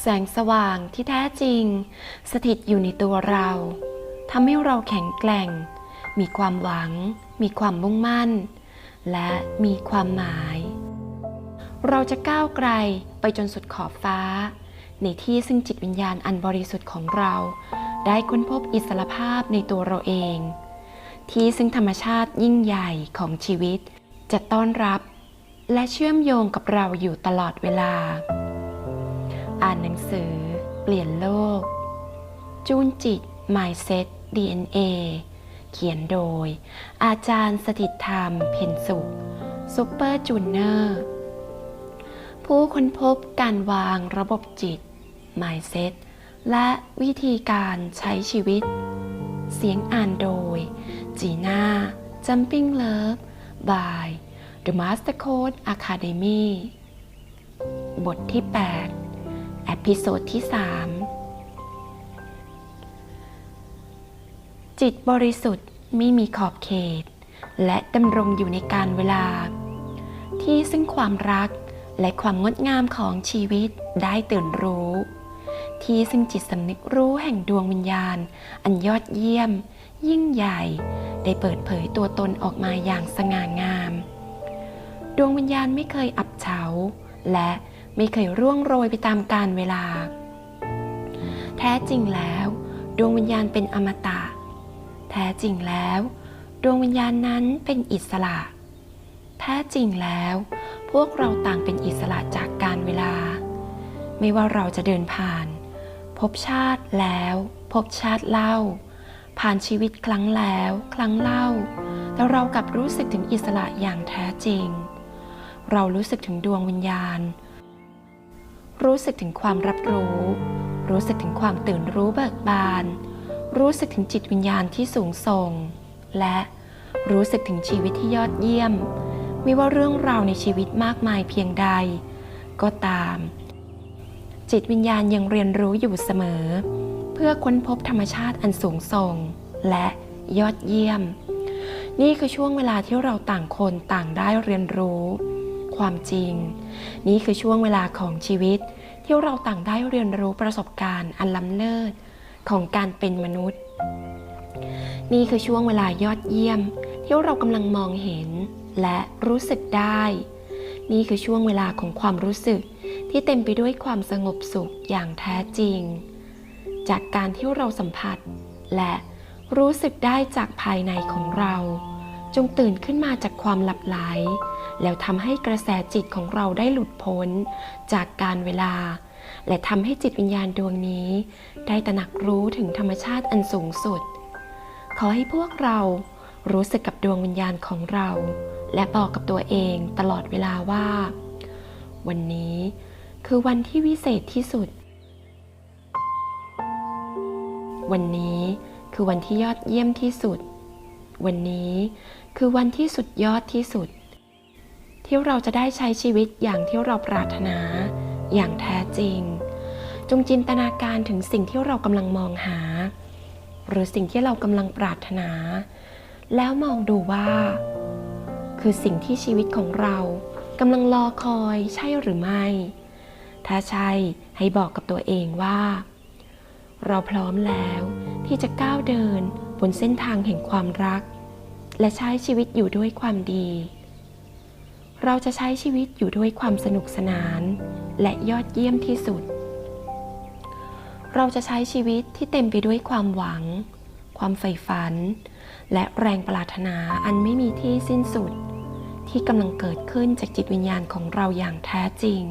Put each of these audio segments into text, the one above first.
แสงสว่างที่แท้จริง สถิตอยู่ในตัวเราทำให้เราแข็งแกร่ง มีความหวัง มีความมุ่งมั่น และมีความหมาย เราจะก้าวไกลไปจนสุดขอบฟ้า ในที่ซึ่งจิตวิญญาณอันบริสุทธิ์ของเรา ได้ค้นพบอิสรภาพในตัวเราเอง ที่ซึ่งธรรมชาติยิ่งใหญ่ของชีวิต จะต้อนรับ และเชื่อมโยงกับเราอยู่ตลอดเวลา อ่านหนังสือ เปลี่ยนโลก จูนจิต Mindset DNA เขียนโดย อาจารย์สถิตธรรม เพ็ญสุขซูเปอร์จูเนอร์ผู้ค้นพบการวางระบบจิต Mindset และวิธีการใช้ชีวิต เสียงอ่านโดย จีน่า Jumping Love by The Master Code Academy บทที่ 8 อพิโซดที่ 3 จิตบริสุทธิ์ไม่มีขอบเขต และดำรงอยู่ในการเวลา ที่ซึ่งความรักและความงดงามของชีวิตได้ตื่นรู้ ที่ซึ่งจิตสำนึกรู้แห่งดวงวิญญาณ อันยอดเยี่ยม ยิ่งใหญ่ ได้เปิดเผยตัวตนออกมาอย่างสง่างาม ดวงวิญญาณไม่เคยอับเฉา และ ไม่เคยร่วงโรยไปตามกาลเวลา แท้จริงแล้ว ดวงวิญญาณเป็นอมตะ แท้จริงแล้ว ดวงวิญญาณนั้นเป็นอิสระ แท้จริงแล้ว พวกเราต่างเป็นอิสระจากการเวลา ไม่ว่าเราจะเดินผ่าน พบชาติแล้วพบชาติเล่า ผ่านชีวิตครั้งแล้ว ครั้งเล่า แต่เรากลับรู้สึกถึงอิสระอย่างแท้จริง เรารู้สึกถึงดวงวิญญาณ รู้สึกถึงความรับรู้ รู้สึกถึงความตื่นรู้เบิกบาน รู้สึกถึงจิตวิญญาณที่สูงส่ง และรู้สึกถึงชีวิตที่ยอดเยี่ยม ไม่ว่าเรื่องราวในชีวิตมากมายเพียงใด ก็ตาม จิตวิญญาณยังเรียนรู้อยู่เสมอ เพื่อค้นพบธรรมชาติอันสูงส่ง และยอดเยี่ยม นี่คือช่วงเวลาที่เราต่างคนต่างได้เรียนรู้ ความจริง นี่คือช่วงเวลาของชีวิตที่เราต่างได้เรียนรู้ประสบการณ์อันล้ำเลิศของการเป็นมนุษย์ นี่คือช่วงเวลายอดเยี่ยม ที่เรากำลังมองเห็นและรู้สึกได้ นี่คือช่วงเวลาของความรู้สึกที่เต็มไปด้วยความสงบสุขอย่างแท้จริง จากการที่เราสัมผัส และรู้สึกได้จากภายในของเรา จงตื่นขึ้นมาจากความหลับไหล แล้วทำให้กระแสจิตของเราได้หลุดพ้นจากการเวลา และทำให้จิตวิญญาณดวงนี้ ได้ตระหนักรู้ถึงธรรมชาติอันสูงสุด ขอให้พวกเรารู้สึกกับดวงวิญญาณของเรา และบอกกับตัวเองตลอดเวลาว่า วันนี้คือวันที่วิเศษที่สุด วันนี้คือวันที่ยอดเยี่ยมที่สุด วันนี้คือวันที่สุดยอดที่สุด ที่เราจะได้ใช้ชีวิตอย่างที่เราปรารถนา อย่างแท้จริง จงจินตนาการถึงสิ่งที่เรากำลังมองหา หรือสิ่งที่เรากำลังปรารถนา แล้วมองดูว่า คือสิ่งที่ชีวิตของเรากำลังรอคอยใช่หรือไม่ ถ้าใช่ให้บอกกับตัวเองว่า เราพร้อมแล้วที่จะก้าวเดิน บนเส้นทางแห่งความรัก และใช้ชีวิตอยู่ด้วยความดี เราจะใช้ชีวิตอยู่ด้วยความสนุกสนาน และยอดเยี่ยมที่สุด เราจะใช้ชีวิตที่เต็มไปด้วยความหวัง ความใฝ่ฝัน และแรงปรารถนาอันไม่มีที่สิ้นสุด ที่กำลังเกิดขึ้นจากจิตวิญญาณของเราอย่างแท้จริง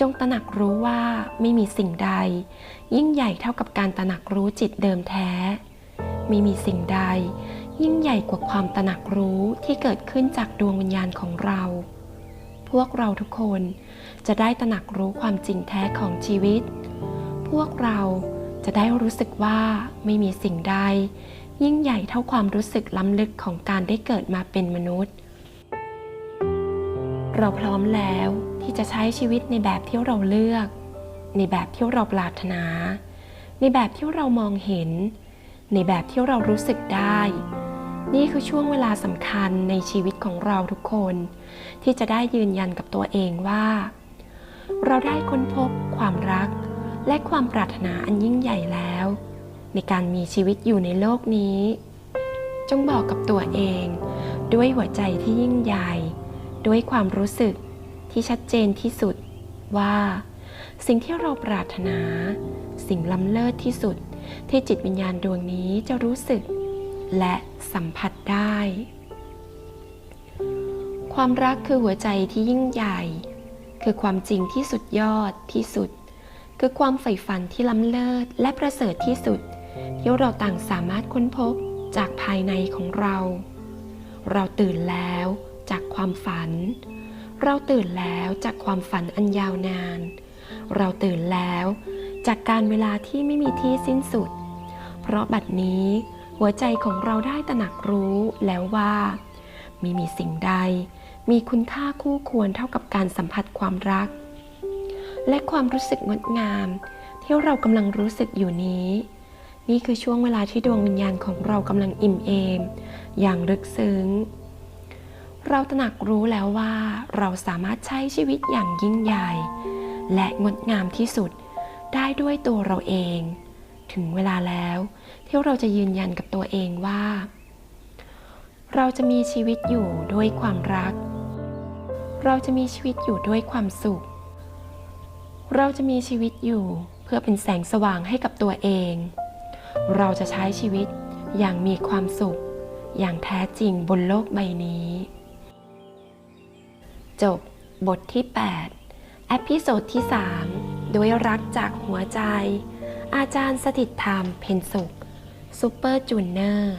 จงตระหนักรู้ว่าไม่มีสิ่งใด ยิ่งใหญ่เท่ากับการตระหนักรู้จิตเดิมแท้ ม่มีสิ่งใด ยิ่งใหญ่กว่าความตระหนักรู้ที่เกิดขึ้นจากดวงวิญญาณของเรา พวกเราทุกคนจะได้ตระหนักรู้ความจริงแท้ของชีวิต พวกเราจะได้รู้สึกว่าไม่มีสิ่งใด ยิ่งใหญ่เท่าความรู้สึกล้ำลึกของการได้เกิดมาเป็นมนุษย์ เราพร้อมแล้วที่จะใช้ชีวิตในแบบที่เราเลือก ในแบบที่เราปรารถนา ในแบบที่เรามองเห็น ในแบบที่เรารู้สึกได้ นี่คือช่วงเวลาสำคัญในชีวิตของเราทุกคน ที่จะได้ยืนยันกับตัวเองว่า เราได้ค้นพบความรัก และความปรารถนาอันยิ่งใหญ่แล้ว ในการมีชีวิตอยู่ในโลกนี้ จงบอกกับตัวเอง ด้วยหัวใจที่ยิ่งใหญ่ ด้วยความรู้สึกที่ชัดเจนที่สุดว่า สิ่งที่เราปรารถนา สิ่งล้ำเลิศที่สุด ที่จิตวิญญาณดวงนี้จะรู้สึก และสัมผัสได้ ความรักคือหัวใจที่ยิ่งใหญ่ คือความจริงที่สุดยอดที่สุด คือความใฝ่ฝันที่ล้ำเลิศและประเสริฐที่สุดที่เราต่างสามารถค้นพบจากภายในของเรา เราตื่นแล้วจากความฝัน เราตื่นแล้วจากความฝันอันยาวนาน เราตื่นแล้ว จากการเวลาที่ไม่มีที่สิ้นสุด เพราะบัดนี้หัวใจของเราได้ตระหนักรู้แล้วว่า ไม่มีสิ่งใด มีคุณค่าคู่ควรเท่ากับการสัมผัสความรัก และความรู้สึกงดงาม ที่เรากำลังรู้สึกอยู่นี้ นี่คือช่วงเวลาที่ดวงวิญญาณของเรากำลังอิ่มเอม อย่างลึกซึ้ง เราตระหนักรู้แล้วว่า เราสามารถใช้ชีวิตอย่างยิ่งใหญ่ และงดงามที่สุด ได้ด้วยตัวเราเอง ถึงเวลาแล้วที่เราจะยืนยันกับตัวเองว่า เราจะมีชีวิตอยู่ด้วยความรัก เราจะมีชีวิตอยู่ด้วยความสุข เราจะมีชีวิตอยู่เพื่อเป็นแสงสว่างให้กับตัวเอง เราจะใช้ชีวิตอย่างมีความสุข อย่างแท้จริงบนโลกใบนี้ จบบทที่ 8 อพิโซดที่ 3 ด้วยรักจากหัวใจ อาจารย์สถิตธรรม เพนสุขซูเปอร์จูเนอร์